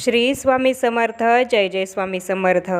श्री स्वामी समर्थ जय जय स्वामी समर्थ.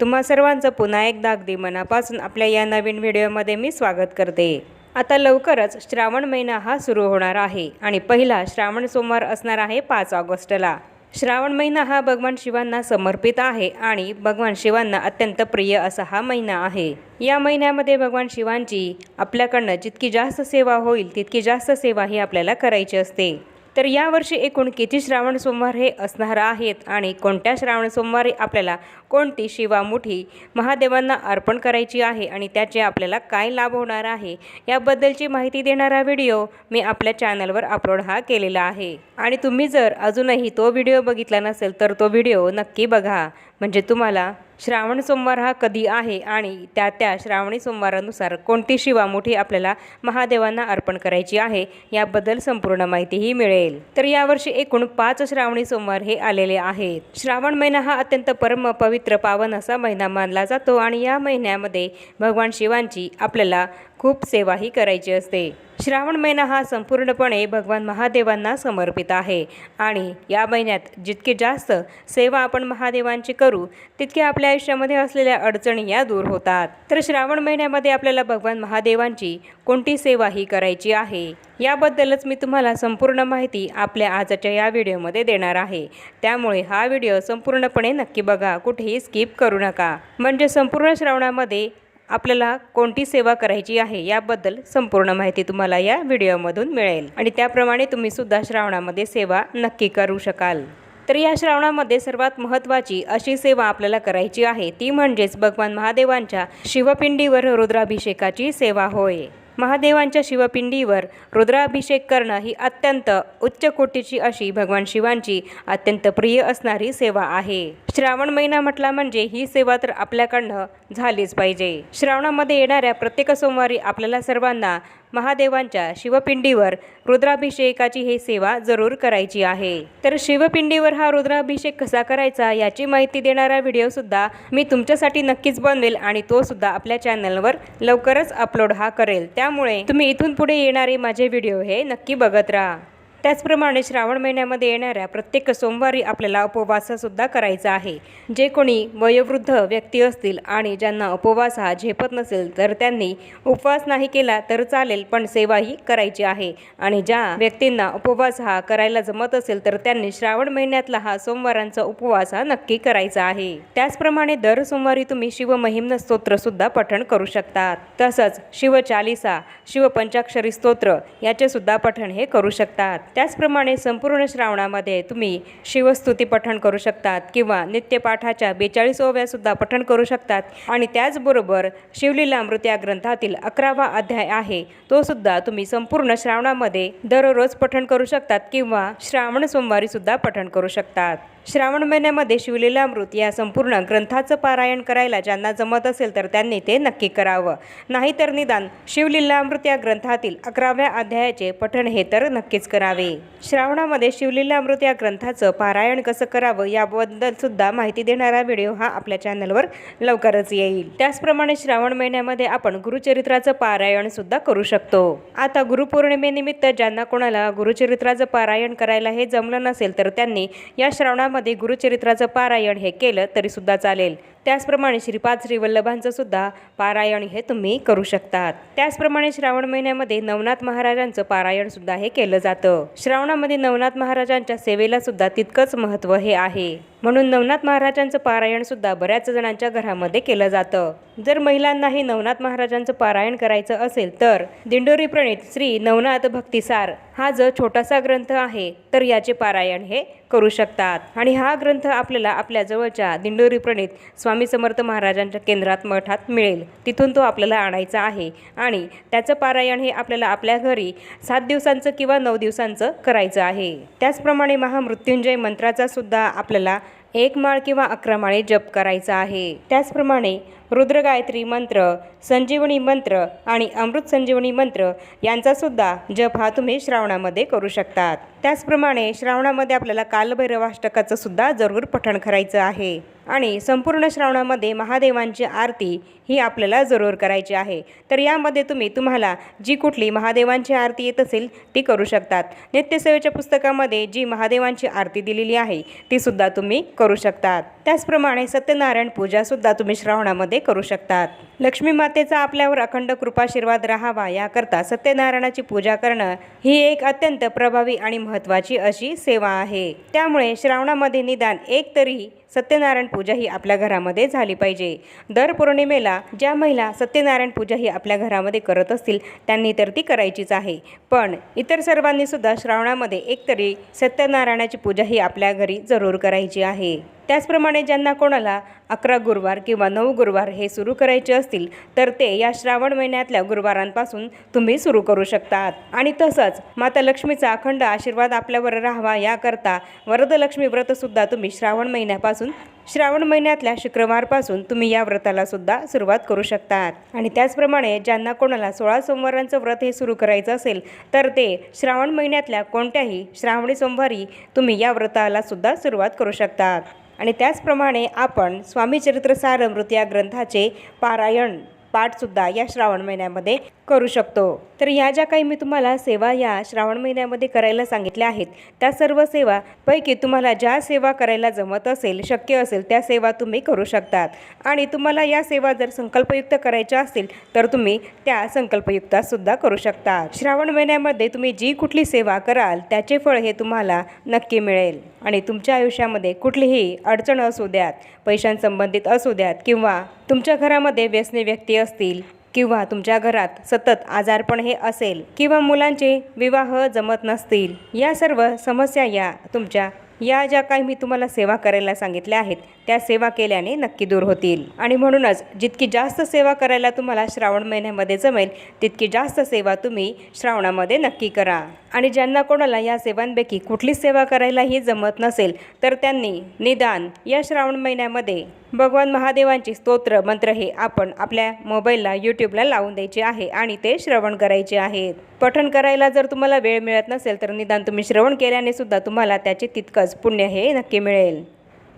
तुम्हा सर्वांचं पुन्हा एकदा अगदी मनापासून आपल्या या नवीन व्हिडिओमध्ये मी स्वागत करते. आता लवकरच श्रावण महिना हा सुरू होणार आहे आणि पहिला श्रावण सोमवार असणार आहे पाच ऑगस्टला. श्रावण महिना हा भगवान शिवांना समर्पित आहे आणि भगवान शिवांना अत्यंत प्रिय असा हा महिना आहे. या महिन्यामध्ये भगवान शिवांची आपल्याकडनं जितकी जास्त सेवा होईल तितकी जास्त सेवा ही आपल्याला करायची असते. तर यावर्षी एकूण किती श्रावण सोमवार हे असणार आहेत आणि कोणत्या श्रावण सोमवारी आपल्याला कोणती शिवामुठी महादेवांना अर्पण करायची आहे आणि त्याचे आपल्याला काय लाभ होणार आहे याबद्दलची माहिती देणारा व्हिडिओ मी आपल्या चॅनलवर अपलोड हा केलेला आहे. आणि तुम्ही जर अजूनही तो व्हिडिओ बघितला नसेल तर तो व्हिडिओ नक्की बघा. म्हणजे तुम्हाला श्रावण सोमवार हा कधी आहे आणि त्या त्या श्रावणी सोमवारानुसार कोणती शिवा मोठी आपल्याला महादेवांना अर्पण करायची आहे याबद्दल संपूर्ण माहितीही मिळेल. तर यावर्षी एकूण पाच श्रावणी सोमवार हे आलेले आहेत. श्रावण महिना हा अत्यंत परम पवित्र पावन असा महिना मानला जातो आणि या महिन्यामध्ये भगवान शिवांची आपल्याला खूप सेवाही करायची असते. श्रावण महिना हा संपूर्णपणे भगवान महादेवांना समर्पित आहे. आणि या महिन्यात जितकी जास्त सेवा आपण महादेवांची करू तितके आपल्या आयुष्यामध्ये असलेल्या अडचणी या दूर होतात. तर श्रावण महिन्यामध्ये आपल्याला भगवान महादेवांची कोणती सेवा ही करायची आहे? याबद्दलच मी तुम्हाला संपूर्ण माहिती आपल्या आजच्या या व्हिडिओमध्ये देणार आहे. त्यामुळे हा व्हिडिओ संपूर्णपणे नक्की बघा. कुठेही स्किप करू नका. म्हणजे संपूर्ण श्रावणामध्ये आपल्याला कोणती सेवा करायची आहे याबद्दल संपूर्ण माहिती तुम्हाला या व्हिडिओमधून मिळेल. आणि त्याप्रमाणे तुम्ही सुद्धा श्रावणामध्ये सेवा नक्की करू शकाल. तर या श्रावणामध्ये सर्वात महत्त्वाची अशी सेवा आपल्याला करायची आहे ती म्हणजेच भगवान महादेवांच्या शिवपिंडीवर रुद्राभिषेकाची सेवा होय. महादेवांच्या शिवपिंडीवर रुद्राभिषेक करणं ही अत्यंत उच्च कोटीची अशी भगवान शिवांची अत्यंत प्रिय असणारी सेवा आहे. श्रावण महिना म्हटला म्हणजे ही सेवा तर आपल्याकडनं झालीच पाहिजे. श्रावणामध्ये येणाऱ्या प्रत्येक सोमवारी आपल्याला सर्वांना महादेवांच्या शिवपिंडीवर रुद्राभिषेकाची ही सेवा जरूर करायची आहे. तर शिवपिंडीवर हा रुद्राभिषेक कसा करायचा याची माहिती देणारा व्हिडिओसुद्धा मी तुमच्यासाठी नक्कीच बनवेल आणि तो सुद्धा आपल्या चॅनलवर लवकरच अपलोड हा करेल. त्यामुळे तुम्ही इथून पुढे येणारे माझे व्हिडिओ हे नक्की बघत राहा. त्याचप्रमाणे श्रावण महिन्यामध्ये येणाऱ्या प्रत्येक सोमवारी आपल्याला उपवाससुद्धा करायचा आहे. जे कोणी वयोवृद्ध व्यक्ती असतील आणि ज्यांना उपवास हा झेपत नसेल तर त्यांनी उपवास नाही केला तर चालेल पण सेवाही करायची आहे. आणि ज्या व्यक्तींना उपवास हा करायला जमत असेल तर त्यांनी श्रावण महिन्यातला हा सोमवारांचा उपवास हा नक्की करायचा आहे. त्याचप्रमाणे दर सोमवारी तुम्ही शिवमहिम्न स्तोत्रसुद्धा पठण करू शकतात. तसंच शिवचालिसा शिवपंचाक्षरी स्तोत्र याचेसुद्धा पठण हे करू शकतात. त्याचप्रमाणे संपूर्ण श्रावणामध्ये तुम्ही शिवस्तुती पठण करू शकतात किंवा नित्यपाठाच्या बेचाळीस ओव्यासुद्धा पठण करू शकतात. आणि त्याचबरोबर शिवलीलामृत या ग्रंथातील अकरावा अध्याय आहे तो सुद्धा तुम्ही संपूर्ण श्रावणामध्ये दररोज पठण करू शकतात किंवा श्रावण सोमवारी सुद्धा पठण करू शकतात. श्रावण महिन्यामध्ये शिवलीलामृत या संपूर्ण ग्रंथाचं पारायण करायला ज्यांना जमत असेल तर त्यांनी ते नक्की करावं. नाहीतर निदान शिवलीलामृत या ग्रंथातील अकराव्या अध्यायाचे पठण हे तर नक्कीच करावे. श्रावणामध्ये शिवलीलामृत या ग्रंथाचं पारायण कसं करावं याबद्दल सुद्धा माहिती देणारा व्हिडिओ हा आपल्या चॅनलवर लवकरच येईल. त्याचप्रमाणे श्रावण महिन्यामध्ये आपण गुरुचरित्राचं पारायण सुद्धा करू शकतो. आता गुरुपौर्णिमेनिमित्त ज्यांना कोणाला गुरुचरित्राचं पारायण करायला हे जमलं नसेल तर त्यांनी या श्रावणामध्ये गुरुचरित्राचं पारायण हे केलं तरी सुद्धा चालेल. त्याचप्रमाणे श्रीपाद श्री वल्लभांचं सुद्धा पारायण हे तुम्ही करू शकतात. त्याचप्रमाणे श्रावण महिन्यामध्ये नवनाथ महाराजांचं पारायण सुद्धा हे केलं जातं. श्रावणामध्ये नवनाथ महाराजांच्या सेवेला सुद्धा तितकंच महत्त्व हे आहे. म्हणून नवनाथ महाराजांचं पारायण सुद्धा बऱ्याच जणांच्या घरामध्ये केलं जातं. जर महिलांनाही नवनाथ महाराजांचं पारायण करायचं असेल तर दिंडोरी प्रणित श्री नवनाथ भक्तिसार हा जो छोटासा ग्रंथ आहे तर याचे पारायण हे करू शकतात. आणि हा ग्रंथ आपल्याला आपल्या जवळच्या दिंडोरी प्रणित स्वामी समर्थ महाराजांच्या केंद्रात मठात मिळेल. तिथून तो आपल्याला आणायचा आहे आणि त्याचं पारायण हे आपल्याला आपल्या घरी सात दिवसांचं किंवा नऊ दिवसांचं करायचं आहे. त्याचप्रमाणे महामृत्युंजय मंत्राचा सुद्धा आपल्याला एक माळ किंवा अकरा माळे जप करायचा आहे. त्याचप्रमाणे रुद्र गायत्री मंत्र संजीवनी मंत्र आणि अमृत संजीवनी मंत्र यांचासुद्धा जप हा तुम्ही श्रावणामध्ये करू शकतात. त्याचप्रमाणे श्रावणामध्ये आपल्याला कालभैरवाष्टकाचं सुद्धा जरूर पठण करायचं आहे आणि संपूर्ण श्रावणामध्ये महादेवांची आरती ही आपल्याला जरूर करायची आहे. तर यामध्ये तुम्ही तुम्हाला जी कुठली महादेवांची आरती येत असेल ती करू शकतात. नित्यसेवेच्या पुस्तकामध्ये जी महादेवांची आरती दिलेली आहे ती सुद्धा तुम्ही करू शकतात. त्याचप्रमाणे सत्यनारायण पूजासुद्धा तुम्ही श्रावणामध्ये करू शकतात. लक्ष्मी मातेचा आपल्यावर अखंड कृपाशीर्वाद राहावा याकरता सत्यनारायणाची पूजा करणं ही एक अत्यंत प्रभावी आणि महत्त्वाची अशी सेवा आहे. त्यामुळे श्रावणामध्ये निदान एक तरी सत्यनारायण पूजा ही आपल्या घरामध्ये झाली पाहिजे. दर पौर्णिमेला ज्या महिला सत्यनारायण पूजा ही आपल्या घरामध्ये करत असतील त्यांनी तर ती करायचीच आहे. पण इतर सर्वांनी सुद्धा श्रावणामध्ये एकतरी सत्यनारायणाची पूजा ही आपल्या घरी जरूर करायची आहे. त्याचप्रमाणे ज्यांना कोणाला अकरा गुरुवार किंवा नऊ गुरुवार हे सुरू करायचे असतील तर ते या श्रावण महिन्यातल्या गुरुवारांपासून तुम्ही सुरू करू शकतात. आणि तसंच माता लक्ष्मीचा अखंड आशीर्वाद आपल्यावर राहावा याकरता वरदलक्ष्मी व्रतसुद्धा तुम्ही श्रावण महिन्यापासून श्रावण महिन्यातल्या शुक्रवारपासून तुम्ही या व्रताला सुद्धा सुरुवात करू शकतात. आणि त्याचप्रमाणे ज्यांना कोणाला सोळा सोमवारांचं व्रत हे सुरू करायचं असेल तर ते श्रावण महिन्यातल्या कोणत्याही श्रावणी सोमवारी तुम्ही या व्रताला सुद्धा सुरुवात करू शकतात. आणि त्याचप्रमाणे आपण स्वामी चरित्रसारमृत या ग्रंथाचे पारायण पाठसुद्धा या श्रावण महिन्यामध्ये करू शकतो. तर ह्या ज्या काही मी तुम्हाला सेवा या श्रावण महिन्यामध्ये करायला सांगितल्या आहेत त्या सर्व सेवा पैकी तुम्हाला ज्या सेवा करायला जमत असेल शक्य असेल त्या सेवा तुम्ही करू शकतात. आणि तुम्हाला या सेवा जर संकल्पयुक्त करायच्या असतील तर तुम्ही त्या संकल्पयुक्तासुद्धा करू शकता श्रावण महिन्यामध्ये तुम्ही जी कुठली सेवा कराल त्याचे फळ हे तुम्हाला नक्की मिळेल. आणि तुमच्या आयुष्यामध्ये कुठलीही अडचण असू द्यात पैशांसंबंधित असू द्यात किंवा तुमच्या घरामध्ये व्यसनी व्यक्ती असतील किंवा तुमच्या घरात सतत आजारपण हे असेल किंवा मुलांचे विवाह जमत नसतील या सर्व समस्या या तुमच्या या ज्या काही मी तुम्हाला सेवा करायला सांगितल्या आहेत त्या सेवा केल्याने नक्की दूर होतील. आणि म्हणूनच जितकी जास्त सेवा करायला तुम्हाला श्रावण महिन्यामध्ये जमेल तितकी जास्त सेवा तुम्ही श्रावणामध्ये नक्की करा. आणि ज्यांना कोणाला या सेवांपैकी कुठलीच सेवा करायलाही जमत नसेल तर त्यांनी निदान या श्रावण महिन्यामध्ये भगवान महादेवांची स्तोत्र मंत्र हे आपण आपल्या मोबाईलला यूट्यूबला लावून द्यायचे आहे आणि ते श्रवण करायचे आहेत. पठण करायला जर तुम्हाला वेळ मिळत नसेल तर निदान तुम्ही श्रवण केल्याने सुद्धा तुम्हाला त्याचे तितकंच पुण्य हे नक्की मिळेल.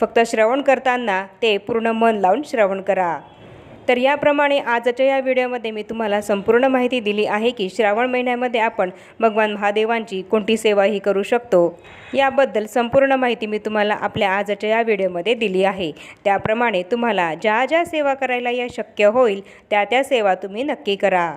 फक्त श्रवण करताना ते पूर्ण मन लावून श्रवण करा. तर याप्रमाणे आजच्या या व्हिडिओमध्ये मी तुम्हाला संपूर्ण माहिती दिली आहे की श्रावण महिन्यामध्ये आपण भगवान महादेवांची कोणती सेवाही करू शकतो याबद्दल संपूर्ण माहिती मी तुम्हाला आपल्या आजच्या या व्हिडिओमध्ये दिली आहे. त्याप्रमाणे तुम्हाला ज्या ज्या सेवा करायला या शक्य होईल त्या त्या सेवा तुम्ही नक्की करा.